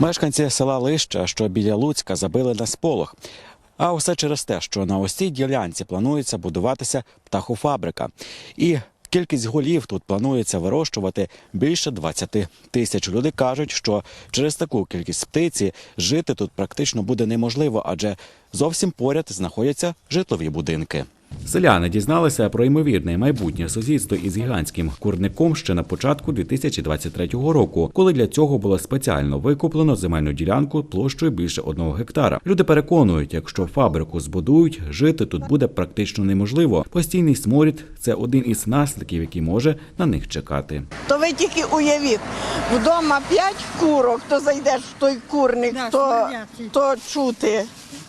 Мешканці села Лища, що біля Луцька, забили на сполох. А усе через те, що на ось цій ділянці планується будуватися птахофабрика. І кількість голів тут планується вирощувати більше 20 тисяч. Люди кажуть, що через таку кількість птиці жити тут практично буде неможливо, адже зовсім поряд знаходяться житлові будинки. Селяни дізналися про ймовірне майбутнє сусідство із гігантським курником ще на початку 2023 року, коли для цього було спеціально викуплено земельну ділянку площею більше одного гектара. Люди переконують, якщо фабрику збудують, жити тут буде практично неможливо. Постійний сморід це один із наслідків, який може на них чекати. То ви тільки уявіть, вдома п'ять курок, то зайдеш в той курник, то, то чути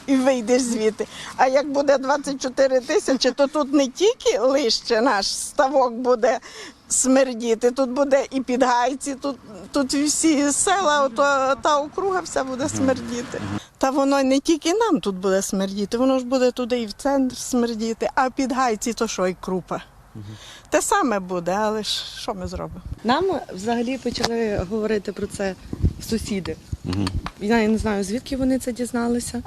і вийдеш звідти. А як буде 24 тисячі, то тут не тільки лише наш ставок буде смердіти, тут буде і підгайці, тут, тут всі села, ото, та округа вся буде смердіти. Та воно не тільки нам тут буде смердіти, воно ж буде туди і в центр смердіти, а підгайці то що і крупа. Те саме буде, але ж що ми зробимо? Нам взагалі почали говорити про це сусіди. Я не знаю, звідки вони це дізналися.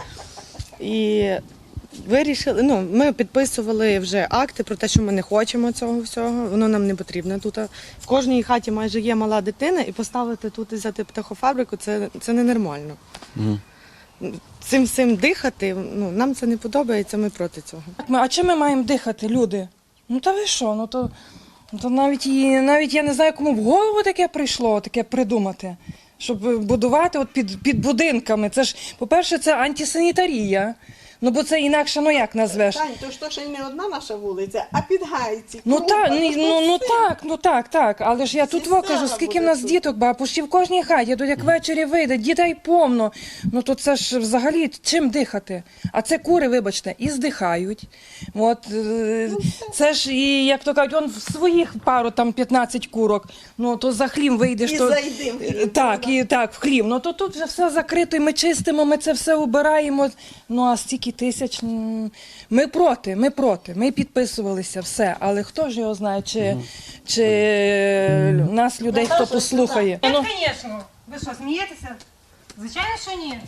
І вирішили, ну, ми підписували вже акти про те, що ми не хочемо цього всього, воно нам не потрібно тут. В кожній хаті майже є мала дитина, і поставити тут і взяти птахофабрику це, це ненормально. Цим всім дихати, ну, нам це не подобається, ми проти цього. Ми, а чим ми маємо дихати, люди? Ну та ви що? Ну то, ну, то навіть і навіть я не знаю, кому в голову таке прийшло, таке придумати. Щоб будувати от під, під будинками. Це ж, по-перше, це антисанітарія. Ну бо це інакше, ну як назвеш? Тань, то ж то ще й не одна наша вулиця, а підгайці. Ну Крупа, так, ні, ну, ну все. так, ну так, так. Але ж я тут во кажу, скільки в буде нас тут. діток, ба, почти в кожній хаті, тут як ввечері вийде, дітей повно. Ну то це ж взагалі чим дихати? А це кури, вибачте, і здихають. От е, це ж і як то кажуть, он в своїх пару там 15 курок. Ну то за хлім вийдеш. І то зайди в хлів, Е, Так, і так, в хлів. Ну то тут вже все закрито, і ми чистимо, ми це все убираємо. Ну а стільки тисяч. Ми проти, ми проти. Ми підписувалися все. Але хто ж його знає, чи, чи нас людей хто послухає? Ну, звісно. Ви що, смієтеся? Звичайно, що ні.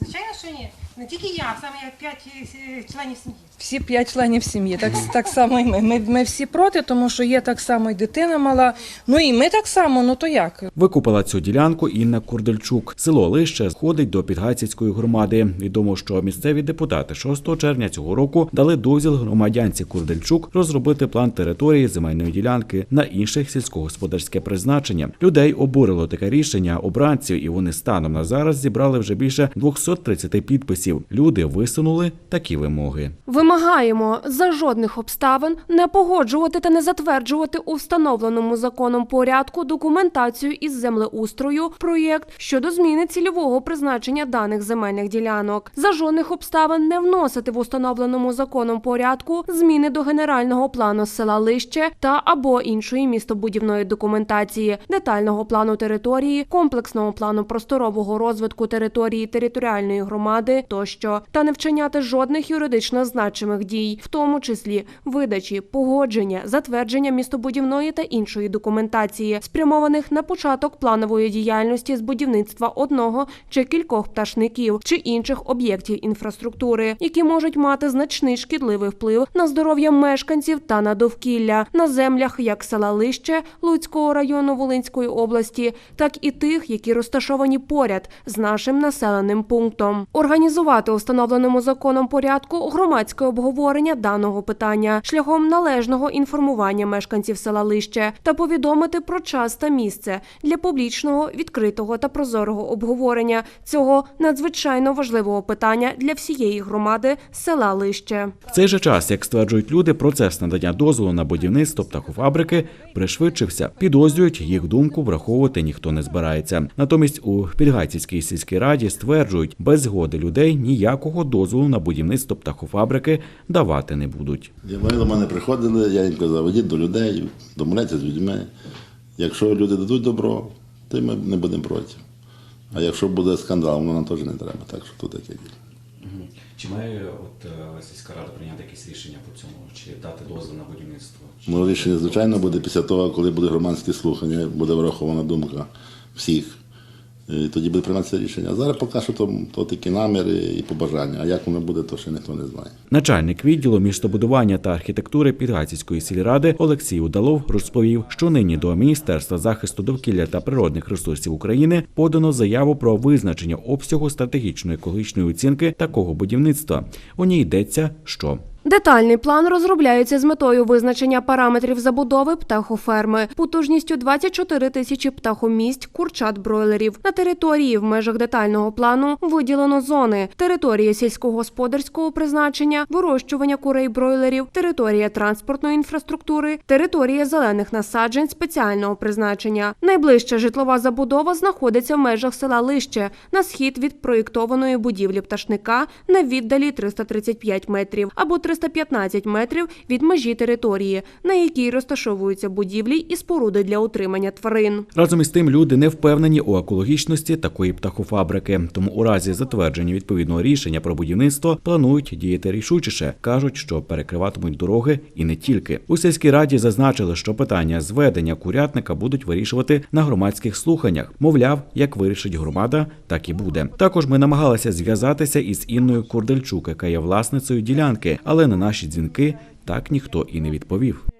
Звичайно, що ні. Не тільки я, саме як п'ять е, членів сім'ї. Всі п'ять членів сім'ї. Так, так само і ми. ми. Ми всі проти, тому що є так само і дитина мала. Ну і ми так само, ну то як? Викупила цю ділянку Інна Курдельчук. Село Лище входить до Підгайцівської громади. Відомо, що місцеві депутати 6 червня цього року дали дозвіл громадянці Курдельчук розробити план території земельної ділянки на інше сільськогосподарське призначення. Людей обурило таке рішення обранців, і вони станом на зараз зібрали вже більше 230 підписів. Люди висунули такі вимоги. Вимагаємо за жодних обставин не погоджувати та не затверджувати у встановленому законом порядку документацію із землеустрою проєкт щодо зміни цільового призначення даних земельних ділянок. За жодних обставин не вносити в установленому законом порядку зміни до генерального плану села Лище та або іншої містобудівної документації, детального плану території, комплексного плану просторового розвитку території територіальної громади тощо, та не вчиняти жодних юридично значимих дій, в тому числі видачі, погодження, затвердження містобудівної та іншої документації, спрямованих на початок планової діяльності з будівництва одного чи кількох пташників чи інших об'єктів інфраструктури, які можуть мати значний шкідливий вплив на здоров'я мешканців та на довкілля на землях як села Лище Луцького району Волинської області, так і тих, які розташовані поряд з нашим населеним пунктом. Організувати у встановленому законом порядку громадське обговорення даного питання шляхом належного інформування мешканців села Лище та повідомити про час та місце для публічного, відкритого та прозорого обговорення цього надзвичайно важливого питання для всієї громади села Лище. В цей же час, як стверджують люди, процес надання дозволу на будівництво птахофабрики пришвидшився. Підозрюють, їх думку враховувати ніхто не збирається. Натомість у Підгайцівській сільській раді стверджують, без згоди людей ніякого дозволу на будівництво птахофабрики давати не будуть. Вони до мене приходили, я їм казав, ідіть до людей, домовляйтеся з людьми. Якщо люди дадуть добро, то ми не будемо проти. А якщо буде скандал, воно нам теж не треба. Так що тут таке діло. Чи має от е, сільська рада прийняти якісь рішення по цьому, чи дати дозвіл на будівництво? Ну, рішення, звичайно, буде після того, коли буде громадське слухання, буде врахована думка всіх Тоді буде прийматися рішення. Зараз поки що то, то такі наміри і побажання. А як воно буде, то ще ніхто не знає. Начальник відділу містобудування та архітектури Підгайцівської сільради Олексій Удалов розповів, що нині до Міністерства захисту довкілля та природних ресурсів України подано заяву про визначення обсягу стратегічної екологічної оцінки такого будівництва. У ній йдеться, що Детальний план розробляється з метою визначення параметрів забудови птахоферми потужністю 24 тисячі птахомість курчат бройлерів. На території в межах детального плану виділено зони: територія сільськогосподарського призначення, вирощування курей бройлерів, територія транспортної інфраструктури, територія зелених насаджень спеціального призначення. Найближча житлова забудова знаходиться в межах села Лище на схід від проєктованої будівлі пташника на віддалі 335 метрів або 315 метрів від межі території, на якій розташовуються будівлі і споруди для утримання тварин. разом із тим люди не впевнені у екологічності такої птахофабрики. Тому у разі затвердження відповідного рішення про будівництво планують діяти рішучіше. кажуть, що перекриватимуть дороги і не тільки у сільській раді. Зазначили, що питання зведення курятника будуть вирішувати на громадських слуханнях. Мовляв, як вирішить громада, так і буде. Також ми намагалися зв'язатися із Інною Курдельчук, яка є власницею ділянки, але на наші дзвінки так ніхто і не відповів.